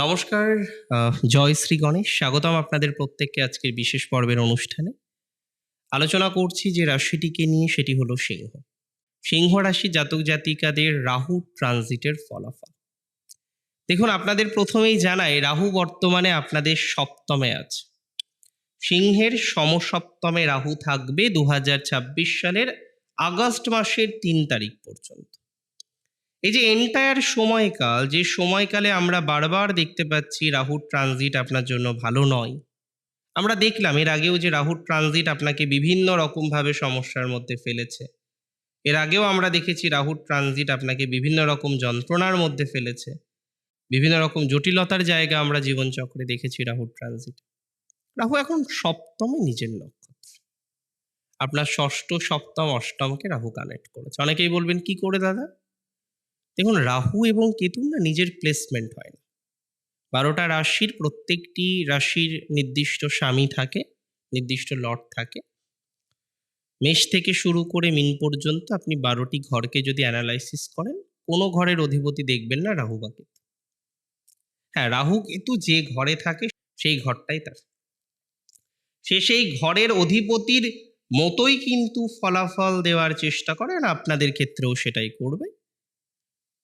নমস্কার জয় শ্রী গণেশ। স্বাগতম আপনাদের প্রত্যেককে আজকের বিশেষ পর্বের অনুষ্ঠানে। আলোচনা করছি যে রাশিটিকে নিয়ে, সেটি হলো সিংহ। সিংহ রাশি জাতক জাতিকাদের রাহু ট্রানজিটের ফলাফল। দেখুন, আপনাদের প্রথমেই জানাই, রাহু বর্তমানে আপনাদের সপ্তমে আছে। সিংহের সমসপ্তমে রাহু থাকবে দু হাজার ছাব্বিশ সালের আগস্ট মাসের তিন তারিখ পর্যন্ত। এই যে এন্টায়ার সময়কাল, যে সময়কালে আমরা বারবার দেখতে পাচ্ছি রাহুর ট্রানজিট আপনার জন্য ভালো নয়। আমরা দেখলাম এর আগেও যে রাহুর ট্রানজিট আপনাকে বিভিন্ন রকমভাবে সমস্যার মধ্যে ফেলেছে। এর আগেও আমরা দেখেছি রাহুর ট্রানজিট আপনাকে বিভিন্ন রকম যন্ত্রণার মধ্যে ফেলেছে। বিভিন্ন রকম জটিলতার জায়গা আমরা জীবনচক্রে দেখেছি রাহুর ট্রানজিট রাহু এখন সপ্তমে নিজের নক্ষত্র। আপনার ষষ্ঠ, সপ্তম, অষ্টমকে রাহু কানেক্ট করেছে। অনেকেই বলবেন, কি করে দাদা? দেখুন, রাহু এবং কেতুর না নিজের প্লেসমেন্ট হয় না। বারোটা রাশির প্রত্যেকটি রাশির নির্দিষ্ট স্বামী থাকে, নির্দিষ্ট লট থাকে। মেষ থেকে শুরু করে মিন পর্যন্ত আপনি বারোটি ঘরকে যদি অ্যানালাইসিস করেন, কোনো ঘরের অধিপতি দেখবেন না রাহু বা কেতু। হ্যাঁ রাহু কেতু যে ঘরে থাকে, সেই ঘরটাই তার। সে সেই ঘরের অধিপতির মতোই কিন্তু ফলাফল দেওয়ার চেষ্টা করেন আপনাদের ক্ষেত্রেও সেটাই করবে।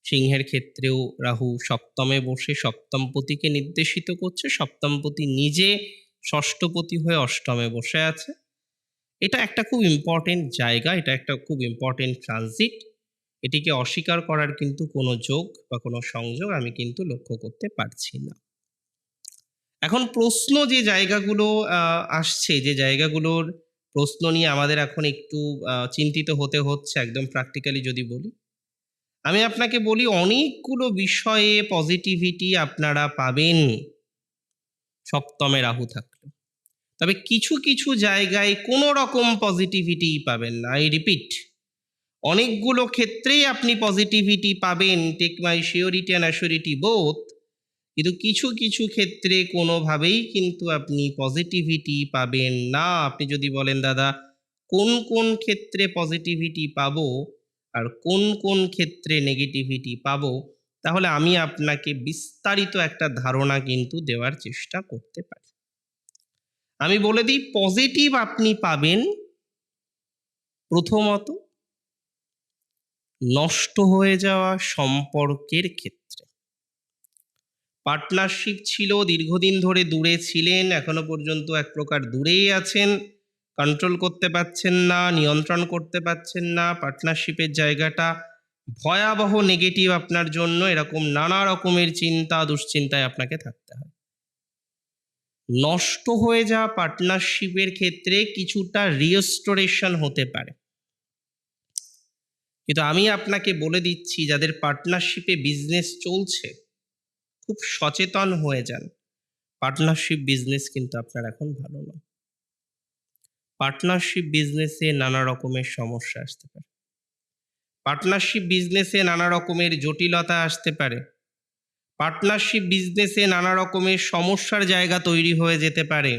সিংহের ক্ষেত্রেও রাহু সপ্তমে বসে সপ্তমপতিকে নির্দেশিত করছে। সপ্তমপতি নিজে ষষ্ঠপতি হয়ে অষ্টমে বসে আছে। এটা একটা খুব ইম্পর্টেন্ট জায়গা, এটা একটা খুব ইম্পর্টেন্ট ট্রানজিট এটিকে অস্বীকার করার কিন্তু কোনো যোগ বা কোনো সংযোগ আমি কিন্তু লক্ষ্য করতে পারছি না। এখন প্রশ্ন যে জায়গাগুলো আসছে, যে জায়গাগুলোর প্রশ্ন নিয়ে আমাদের এখন একটু চিন্তিত হতে হচ্ছে, একদম প্র্যাকটিক্যালি যদি বলি। আমি আপনাকে বলি, অনেকগুলো বিষয়ে পজিটিভিটি আপনারা পাবেন। সপ্তমে রাহু থাকলে। তবে কিছু কিছু জায়গায় কোনো রকম পজিটিভিটি পাবেন না। আই রিপিট অনেকগুলো ক্ষেত্রেই আপনি পজিটিভিটি পাবেন। Take my surety and assurity both কিন্তু কিছু কিছু ক্ষেত্রে কোনোভাবেই কিন্তু আপনি পজিটিভিটি পাবেন না। আপনি যদি বলেন, দাদা, কোন কোন ক্ষেত্রে পজিটিভিটি পাবো? আর কোন কোন ক্ষেত্রে নেগেটিভিটি পাবো, তাহলে আমি আপনাকে বিস্তারিত একটা ধারণা কিন্তু দেওয়ার চেষ্টা করতে পারি। আমি বলে দিই পজিটিভ আপনি পাবেন প্রথমত নষ্ট হয়ে যাওয়া সম্পর্কের ক্ষেত্রে। পার্টনারশিপ ছিল, দীর্ঘদিন ধরে দূরে ছিলেন, এখনও পর্যন্ত এক প্রকার দূরেই আছেন। কন্ট্রোল করতে পারছেন না, নিয়ন্ত্রণ করতে পারছেন না পার্টনারশিপের জায়গাটা ভয়াবহ নেগেটিভ আপনার জন্য, এরকম নানা রকমের চিন্তা, দুশ্চিন্তায় আপনাকে থাকতে হয়। নষ্ট হয়ে যাওয়া পার্টনারশিপের ক্ষেত্রে কিছুটা রিস্টোরেশন হতে পারে। কিন্তু আমি আপনাকে বলে দিচ্ছি, যাদের পার্টনারশিপে বিজনেস চলছে, খুব সচেতন হয়ে যান। পার্টনারশিপ বিজনেস কিন্তু আপনার এখন ভালো নয়। পার্টনারশিপ বিজনেসে নানা রকমের সমস্যা আসতে পারে। পার্টনারশিপ বিজনেসে নানা রকমের জটিলতা আসতে পারে। পার্টনারশিপ বিজনেসে নানা রকমের সমস্যার জায়গা তৈরি হয়ে যেতে পারে।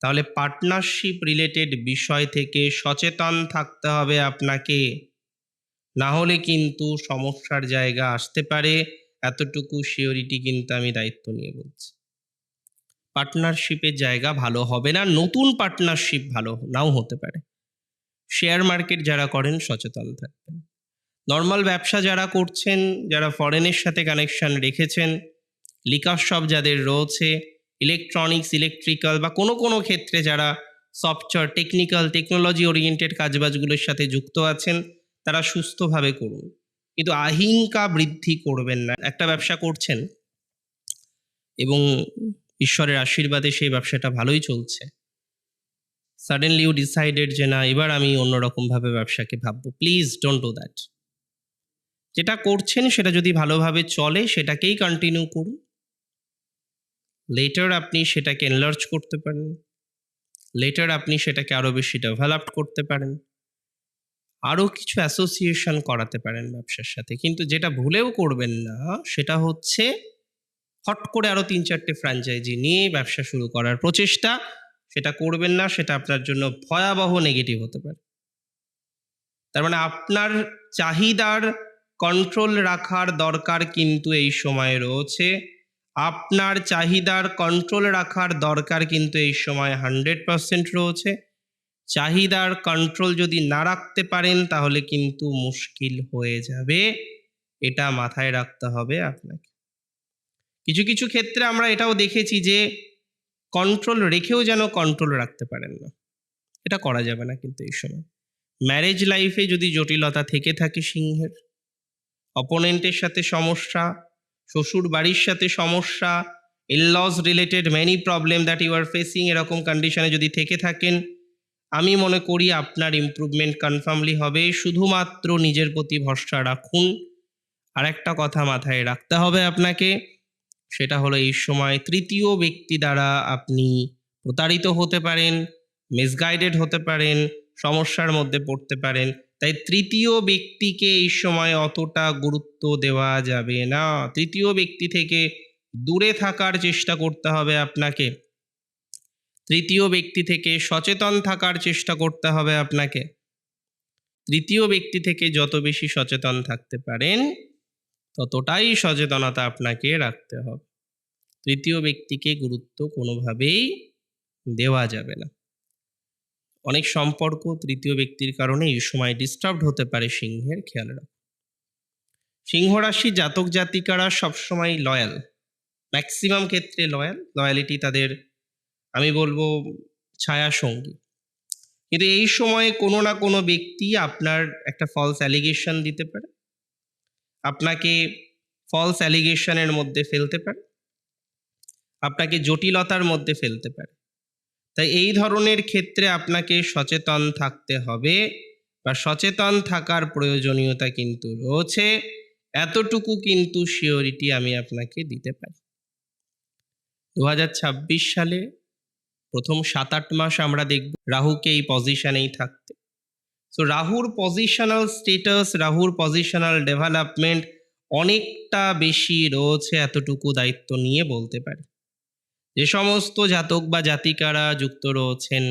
তাহলে পার্টনারশিপ রিলেটেড বিষয় থেকে সচেতন থাকতে হবে আপনাকে। না হলে কিন্তু সমস্যার জায়গা আসতে পারে। এতটুকু শিওরিটি কিন্তু আমি দায়িত্ব নিয়ে বলছি। পার্টনারশিপের জায়গা ভালো হবে না, নতুন পার্টনারশিপ ভালো নাও হতে পারে। শেয়ার মার্কেট যারা করেন সচেতন থাকবেন। নর্মাল ব্যবসা যারা করছেন, যারা ফরেনের সাথে কানেকশন রেখেছেন লিকার সব যাদের রয়েছে ইলেকট্রনিক্স ইলেকট্রিক্যাল বা কোনো কোনো ক্ষেত্রে যারা সফটওয়্যার টেকনিক্যাল টেকনোলজি ওরিয়েন্টেড কাজবাজগুলোর সাথে যুক্ত আছেন, তারা সুস্থভাবে করুন। কিন্তু আহিংকা বৃদ্ধি করবেন না। একটা ব্যবসা করছেন এবং ঈশ্বরের আশীর্বাদে সেই ব্যবসাটা ভালোই চলছে। সাডেনলি ইউ ডিসাইডেড যে না, এবার আমি অন্যরকমভাবে ব্যবসাকে ভাববো। প্লিজ ডোন্ট ডু দ্যাট যেটা করছেন সেটা যদি ভালোভাবে চলে, সেটাকেই কন্টিনিউ করুন। লেটার আপনি সেটাকে এনলার্জ করতে পারেন। লেটার আপনি সেটাকে আরও বেশি ডেভেলপ করতে পারেন। আরও কিছু অ্যাসোসিয়েশন করাতে পারেন ব্যবসার সাথে। কিন্তু যেটা ভুলেও করবেন না, সেটা হচ্ছে হট করে আরও তিন চারটে ফ্র্যাঞ্চাইজি নিয়ে ব্যবসা শুরু করার প্রচেষ্টা। সেটা করবেন না, সেটা আপনার জন্য ভয়াবহ নেগেটিভ হতে পারে। তার মানে আপনার চাহিদার কন্ট্রোল রাখার দরকার কিন্তু এই সময়ে রয়েছে। আপনার চাহিদার কন্ট্রোল রাখার দরকার কিন্তু এই সময় হান্ড্রেড পার্সেন্ট রয়েছে। চাহিদার কন্ট্রোল যদি না রাখতে পারেন, তাহলে কিন্তু মুশকিল হয়ে যাবে। এটা মাথায় রাখতে হবে আপনাকে। কিছু কিছু ক্ষেত্রে আমরা এটাও দেখেছি যে কন্ট্রোল রেখেও যেন কন্ট্রোল রাখতে পারেন না। এটা করা যাবে না কিন্তু এই সময়। ম্যারেজ লাইফে যদি জটিলতা থেকে থাকে সিংহের অপোনেন্টের সাথে সমস্যা, শ্বশুর বাড়ির সাথে সমস্যা in laws related many problem that you are facing এরকম কন্ডিশনে যদি থেকে থাকেন, আমি মনে করি আপনার ইমপ্রুভমেন্ট কনফার্মলি হবে। শুধুমাত্র নিজের প্রতি ভরসা রাখুন। আর একটা কথা মাথায় রাখতে হবে আপনাকে সেটা হলো এই সময় তৃতীয় ব্যক্তি দ্বারা আপনি প্রতারিত হতে পারেন মিসগাইডেড হতে পারেন, সমস্যার মধ্যে পড়তে পারেন। তাই তৃতীয় ব্যক্তিকে এই সময় অতটা গুরুত্ব দেওয়া যাবে না। তৃতীয় ব্যক্তি থেকে দূরে থাকার চেষ্টা করতে হবে আপনাকে। তৃতীয় ব্যক্তি থেকে সচেতন থাকার চেষ্টা করতে হবে আপনাকে। তৃতীয় ব্যক্তি থেকে যত বেশি সচেতন থাকতে পারেন ততটাই সচেতনতা আপনাকে রাখতে হবে। তৃতীয় ব্যক্তিকে গুরুত্ব কোনোভাবেই দেওয়া যাবে না। অনেক সম্পর্ক তৃতীয় ব্যক্তির কারণে এই সময় ডিস্টার্বড হতে পারে সিংহের খেয়াল রাখুন। সিংহ রাশি জাতক জাতিকারা সবসময় লয়াল ম্যাক্সিমাম ক্ষেত্রে লয়াল লয়ালিটি তাদের, আমি বলব, ছায়া সঙ্গী। কিন্তু এই সময়ে কোনো না কোনো ব্যক্তি আপনার একটা ফলস অ্যালিগেশন দিতে পারে। আপনাকে ফলস অ্যালিগেশনের মধ্যে ফেলতে পারে। আপনাকে জটিলতার মধ্যে ফেলতে পারে। তাই এই ধরনের ক্ষেত্রে আপনাকে সচেতন থাকতে হবে বা সচেতন থাকার প্রয়োজনীয়তা কিন্তু রয়েছে। এতটুকু কিন্তু শিওরিটি আমি আপনাকে দিতে পারি। দু হাজার ছাব্বিশ সালে প্রথম সাত আট মাস আমরা দেখব রাহুকে এই পজিশনেই থাকতে। সো রাহুর পজিশনাল স্টেটাস রাহুর পজিশনাল ডেভেলপমেন্ট অনেকটা বেশি রয়েছে এতটুকু দায়িত্ব নিয়ে বলতে পারি। যে সমস্ত জাতক বা জাতিকারা যুক্ত রয়েছেন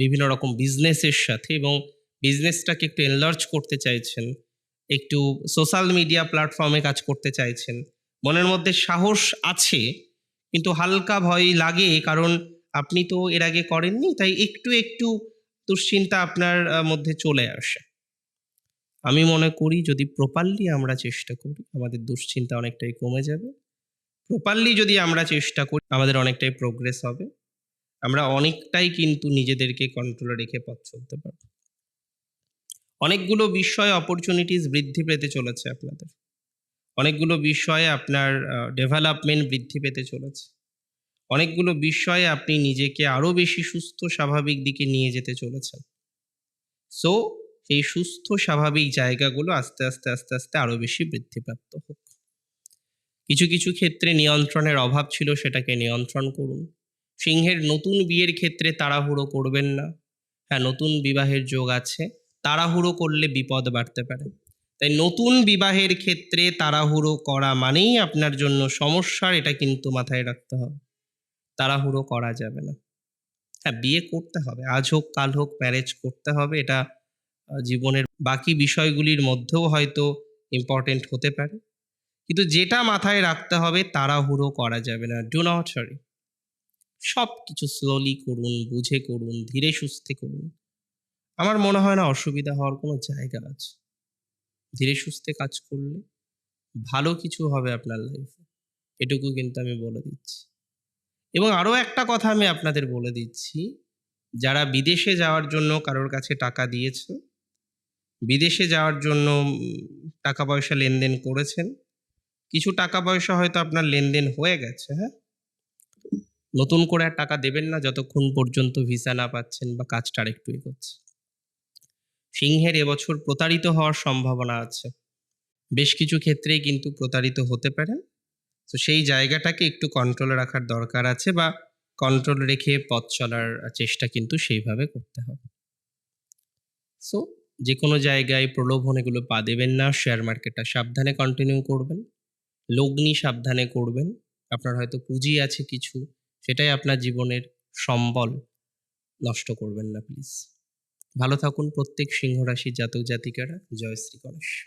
বিভিন্ন রকম বিজনেসের সাথে এবং বিজনেসটাকে একটু এনলার্জ করতে চাইছেন, একটু সোশ্যাল মিডিয়া প্ল্যাটফর্মে কাজ করতে চাইছেন, মনের মধ্যে সাহস আছে, কিন্তু হালকা ভয় লাগে কারণ আপনি তো এর আগে করেননি, তাই একটু একটু দুশ্চিন্তা আপনার মধ্যে চলে আসে। আমি মনে করি যদি প্রপারলি আমরা চেষ্টা করি, আমাদের দুশ্চিন্তা অনেকটাই কমে যাবে। প্রপারলি যদি আমরা চেষ্টা করি, আমাদের অনেকটাই প্রোগ্রেস হবে। আমরা অনেকটাই কিন্তু নিজেদেরকে কন্ট্রোলে রেখে পথ চলতে পারব। অনেকগুলো বিষয় অপরচুনিটিস বৃদ্ধি পেতে চলেছে আপনাদের। অনেকগুলো বিষয়ে আপনার ডেভেলপমেন্ট বৃদ্ধি পেতে চলেছে। অনেকগুলো বিষয়ে আপনি নিজেকে আরও বেশি সুস্থ, স্বাভাবিক দিকে নিয়ে যেতে চলেছেন। সো এই সুস্থ, স্বাভাবিক জায়গাগুলো আস্তে আস্তে আস্তে আস্তে আরও বেশি বৃদ্ধিপ্রাপ্ত হোক। কিছু কিছু ক্ষেত্রে নিয়ন্ত্রণের অভাব ছিল সেটাকে নিয়ন্ত্রণ করুন। সিংহের নতুন বিয়ের ক্ষেত্রে তাড়াহুড়ো করবেন না। হ্যাঁ নতুন বিবাহের যোগ আছে। তাড়াহুড়ো করলে বিপদ বাড়তে পারে। তাই নতুন বিবাহের ক্ষেত্রে তাড়াহুড়ো করা মানেই আপনার জন্য সমস্যার, এটা কিন্তু মাথায় রাখতে হবে। তাড়াহুড়ো করা যাবে না। হ্যাঁ বিয়ে করতে হবে। আজ হোক, কাল হোক ম্যারেজ করতে হবে। এটা জীবনের বাকি বিষয়গুলির মধ্যেও হয়তো ইম্পর্টেন্ট হতে পারে। কিন্তু যেটা মাথায় রাখতে হবে, তাড়াহুড়ো করা যাবে না। ডু নট সরি সব কিছু স্লোলি করুন, বুঝে করুন, ধীরে সুস্থে করুন। আমার মনে হয় না অসুবিধা হওয়ার কোনো জায়গা আছে। ধীরে সুস্থে কাজ করলে ভালো কিছু হবে আপনার লাইফে এটুকু কিন্তু আমি বলে দিচ্ছি। এবং আরও একটা কথা আমি আপনাদের বলে দিচ্ছি, যারা বিদেশে যাওয়ার জন্য কারোর কাছে টাকা দিয়েছে বিদেশে যাওয়ার জন্য টাকা পয়সা লেনদেন করেছেন, কিছু টাকা পয়সা হয়তো আপনার লেনদেন হয়ে গেছে হ্যাঁ? নতুন করে আর টাকা দেবেন না, যতক্ষণ পর্যন্ত ভিসা না পাচ্ছেন বা কাজটা আরেকটু এগোচ্ছে। সিংহের এবছর প্রতারিত হওয়ার সম্ভাবনা আছে। বেশ কিছু ক্ষেত্রেই কিন্তু প্রতারিত হতে পারে তো সেই জায়গাটাকে একটু কন্ট্রোলে রাখার দরকার আছে বা কন্ট্রোল রেখে পথ চলার চেষ্টা কিন্তু সেইভাবে করতে হবে। সো যে কোনো জায়গায় প্রলোভন এগুলো পা দেবেন না শেয়ার মার্কেটটা সাবধানে কন্টিনিউ করবেন। লগ্নি সাবধানে করবেন। আপনার হয়তো পুঁজি আছে কিছু, সেটাই আপনার জীবনের সম্বল। নষ্ট করবেন না প্লিজ ভালো থাকুন প্রত্যেক সিংহ রাশির জাতক জাতিকারা। জয় শ্রী গণেশ।